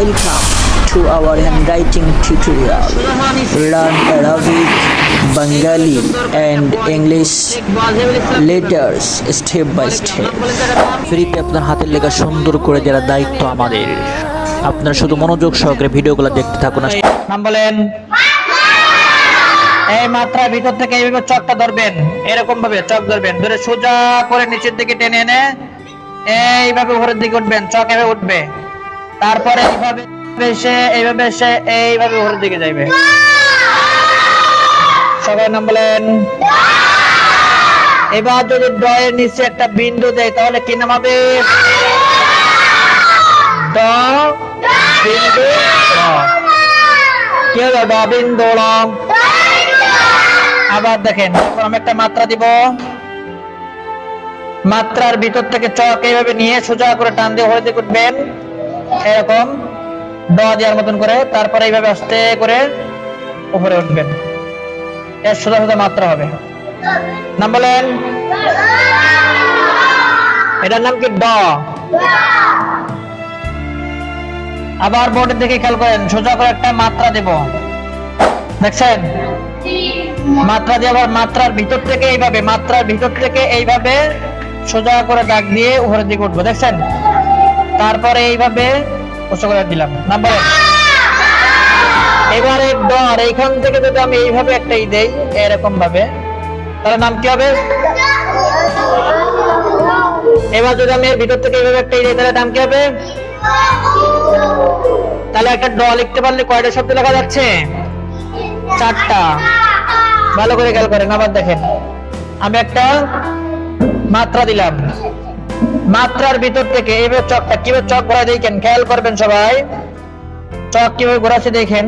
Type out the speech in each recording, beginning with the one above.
Welcome to our handwriting tutorial. Learn Arabic, Bengali and English letters step by step. ফ্রিতে আপনার হাতের লেখা সুন্দর করে দেওয়ার দায়িত্ব আমাদের। আপনারা শুধু মনোযোগ সহকারে ভিডিওগুলো দেখতে থাকুন। নাম বলেন। এই মাত্রা ভিতর থেকে এইভাবে চকটা ধরবেন। এরকম ভাবে চক ধরবেন। ধরে সোজা করে নিচের দিকে টেনে এনে এইভাবে উপরের দিকে উঠবেন। চক এভাবে উঠবে। তারপরে এইভাবে এসে এইভাবে এসে এইভাবে উপরের দিকে যাইবে। সবাই নাম বলেন। এবার যদি ডয়ের নিচে একটা বিন্দু দেয়, তাহলে কি নাম হবে? বিন্দু কি হলো ড, বিন্দু আবার দেখেন আমি একটা মাত্রা দিব। মাত্রার ভিতর থেকে চক এইভাবে নিয়ে সোজা করে টান দিয়ে হয়ে দিকে উঠবেন। এরকম ড দেওয়ার মতন করে তারপরে এইভাবে আস্তে করে উপরে উঠবেন। এর সোজা সোজা মাত্রা হবে। নাম বলেন? এটার নাম কি? ড। আবার বোর্ডের দিকে খেয়াল করেন, সোজা করে একটা মাত্রা দেব। দেখছেন? মাত্রা আবার মাত্রার ভিতর থেকে এইভাবে, মাত্রার ভিতর থেকে এইভাবে সোজা করে দাগ দিয়ে উপরের দিকে উঠবো। দেখছেন? তারপরে এইভাবে উঁচু করে দিলাম নাম্বার এবারে ডর এইখান থেকে যদি আমি এইভাবে একটা দেই এরকম ভাবে তাহলে নাম কি হবে? এবার যদি আমি এর ভিতর থেকে এইভাবে একটা দেই, তাহলে নাম কি হবে? তাহলে একটা ড লিখতে পারলে কয়টা শব্দ লেখা যাচ্ছে? চারটা। ভালো করে খেয়াল করেন, আবার দেখেন। আমি একটা মাত্রা দিলাম। মাত্রার ভিতর থেকে এইভাবে চকটা কীভাবে চক ঘোরা দেখেন, খেয়াল করবেন সবাই। চক কীভাবে ঘোরাচ্ছে দেখেন।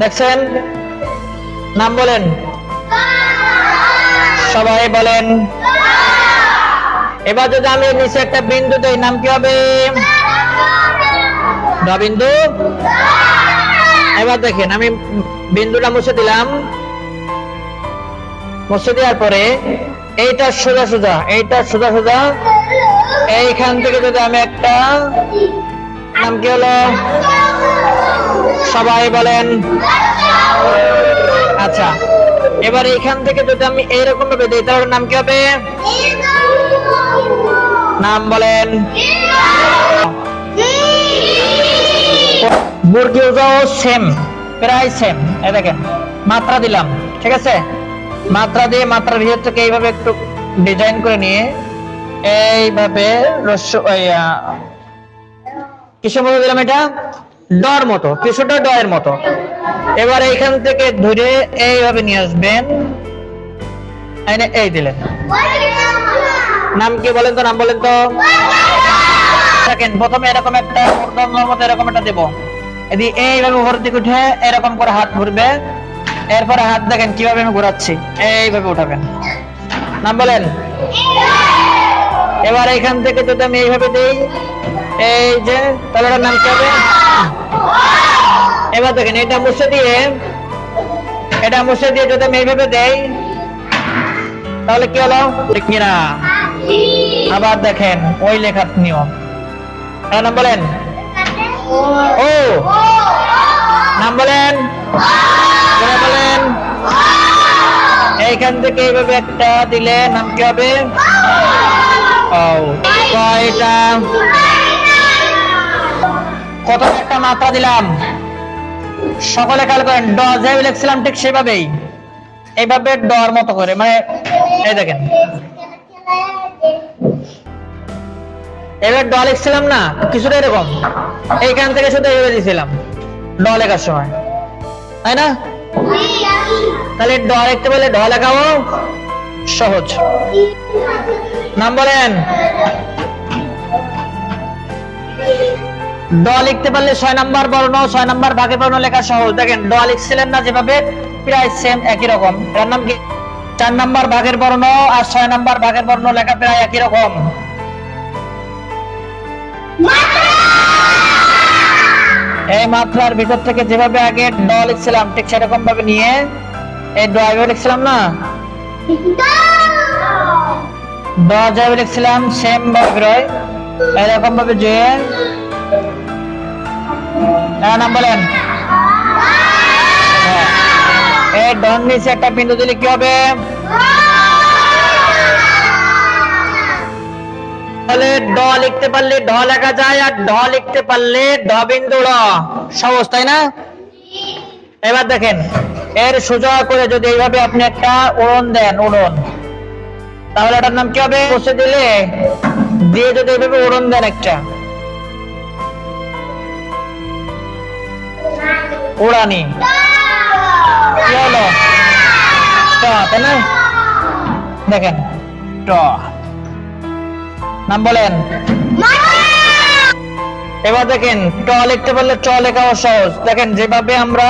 দেখছেন? নাম বলেন। সবাই বলেন। এবার যদি আমি নিচে একটা বিন্দু দেই, নাম কি হবে? বিন্দু? এবার দেখেন, আমি বিন্দুটা মুছে দিলাম। মুছে দেওয়ার পরে এইটা সোজা সোজা, এইটা সোজা সোজা। এইখান থেকে যদি আমি একটা, নাম কি হলো? সবাই বলেন। আচ্ছা এবার এইখান থেকে যদি আমি এইরকম ভাবে দিই, তাহলে নাম কি হবে? নাম বলেন। মুরগিও সেম প্রায় সেম এই দেখেন, মাত্রা দিলাম, ঠিক আছে? মাত্রা দিয়ে মাত্রার ভিতর থেকে এইভাবে একটু ডিজাইন করে নিয়ে এইভাবে কিসের মতো দিলাম এটা? ডর মতো, কিছুটা ডয়ের মতো। এবার এইখান থেকে ধরে এইভাবে নিয়ে আসবেন। এই দিলেন। নাম কি বলেন তো, নাম বলেন তো? প্রথমে এরকম একটা মতো এরকম একটা দেবো। এইভাবে উপরের দিকে উঠে এরকম করে হাত ঘুরবে এরপরে হাত দেখেন কীভাবে আমি ঘোরাচ্ছি। এইভাবে উঠাবেন। নাম বলেন? এবার এখান থেকে যদি আমি এইভাবে দিই, এই যে তাহলে এটার নাম কি হবে? এবার দেখেন, এটা মুছে দিয়ে, এটা মুছে দিয়ে যদি আমি এইভাবে দেই, তাহলে কি হলো? কিনা? আবার দেখেন, ওই লেখার নিয়ম। নাম বলেন? ও। নাম বলেন? এইখান থেকে এইভাবে একটা দিলে নাম কি হবে? কয়টা? কত একটা মাত্রা দিলাম? সকলে খেয়াল করেন, ড যেভাবে লিখছিলাম ঠিক সেভাবেই। এইভাবে ডর মতো করে মানে এই দেখেন। এবার ড লিখছিলাম না, কিছুটা এরকম। এইখান থেকে শুধু এইভাবে দিয়েছিলাম ড লেখার সময়। তাই না? তাহলে ড লিখতে বলে ঢ লেখাও সহজ। নাম বলেন। ড লিখতে পারলে ছয় নাম্বার বর্ণ, ছয় নাম্বার ভাগের বর্ণ লেখা সহজ। দেখেন ড লিখছিলেন না যেভাবে, প্রায় সেম একই রকম। এর নাম কি? চার নাম্বার ভাগের বর্ণ আর ছয় নাম্বার ভাগের বর্ণ লেখা প্রায় একই রকম। এই মাত্রার ভিতর থেকে যেভাবে আগে ড লিখছিলাম, ঠিক সেরকম ভাবে নিয়ে এই ড লিখছিলাম না? ড যেভাবে লিখছিলাম সেম ভাবে বেরোয়। এরকম ভাবে যে নাম বলেন। হ্যাঁ। এই ডন নিচে একটা বিন্দু দিলে কি হবে? তাহলে ড লিখতে পারলে ঢ লেখা যায় আর ঢ লিখতে পারলে ঢ বিন্দু র সহজ, তাই না? এবার দেখেন, এর সোজা করে যদি এইভাবে আপনি একটা উড়ন দেন, উড়ন। তাহলে এটার নাম কি হবে? বসে দিলে দিয়ে যদি এইভাবে উড়ন দেন একটা। উড়ানি। কি হলো? তাই না? দেখেন, ট। নাম বলেন। এবার দেখেন ট লিখতে পারলে ট লেখাও সহজ। দেখেন যেভাবে আমরা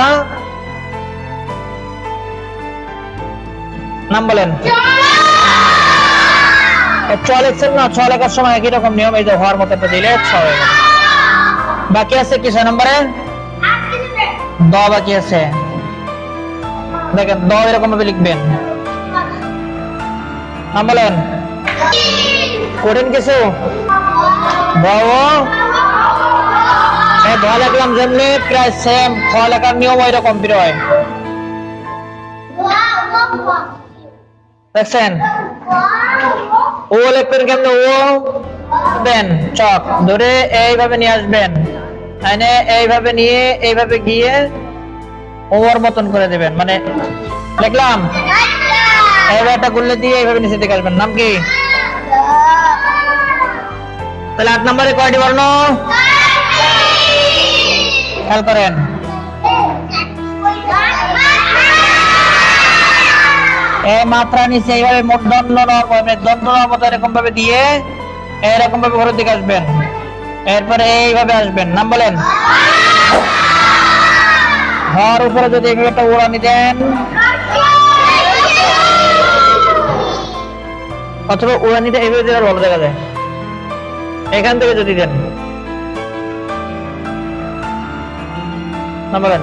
নাম বলেন। চ লিখছেন না ছ লেখার সময় একই রকম নিয়ম এই যে হওয়ার মতো একটা দিলে ছ হয়ে গেল। বাকি আছে কি ছয় নম্বরে? দ বাকি আছে। দেখেন দ এরকম ভাবে লিখবেন নাম বলেন। কঠিন কিছু? লিখলাম যেমনি, প্রায় সেম খ লেখার নিয়ম দেখছেন? ও কেমন? ও দেন, চক। ধরে এইভাবে নিয়ে আসবেন। এনে এইভাবে নিয়ে, এইভাবে গিয়ে ওর মতন করে দেবেন। মানে লিখলাম এইভাবে একটা গুল্লে দিয়ে এইভাবে নিচে দিকে আসবেন। নাম কি? তাহলে আট নম্বরে কয়টি বর্ণ খেয়াল করেন এই মাত্রা নিচে এইভাবে দণ্ড নর্ম দণ্ড নর্মতা এরকম ভাবে দিয়ে এরকম ভাবে ঘরের দিকে আসবেন। এরপরে এইভাবে আসবেন। নাম বলেন। ঘর উপরে যদি এইভাবে একটা উড়ানি দেন অথবা উড়ানিটা এইভাবে দিলে ভালো দেখা যায়। এখান থেকে যদি দেন। নাম বলেন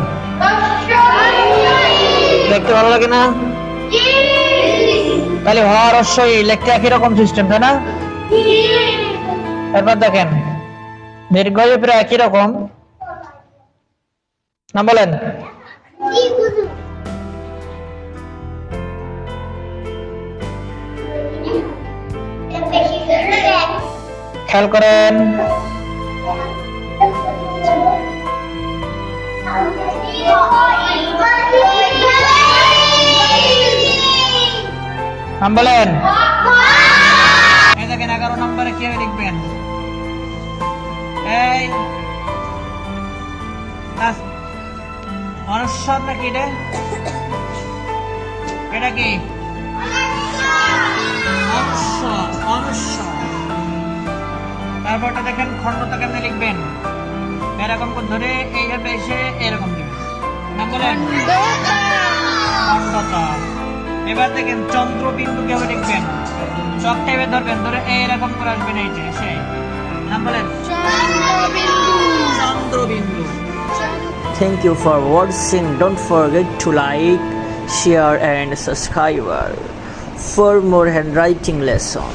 দেখতে ভালো লাগে না? তাহলে হওয়ার অবশ্যই লিখতে একই রকম সিস্টেম তাই না? এরপর দেখেন দীর্ঘ প্রায় একই রকম। না বলেন খেয়াল করেন। নাম বলেন। দেখেন, এগারো নম্বরে কীভাবে লিখবেন? এই অনস্বর নাকি এটা? কি? অনস্বর তারপরটা দেখেন খণ্ডতা কেমনে লিখবেন। এরকম করে ধরে এইভাবে এসে এরকম এবার দেখেন চন্দ্রবিন্দু কেমন লিখবেন। চক টাইপে ধরবেন ধরে এইরকম করে আসবেন এই যে সেই নাম Thank you for watching. Don't forget to like, share, and subscribe for more handwriting lesson.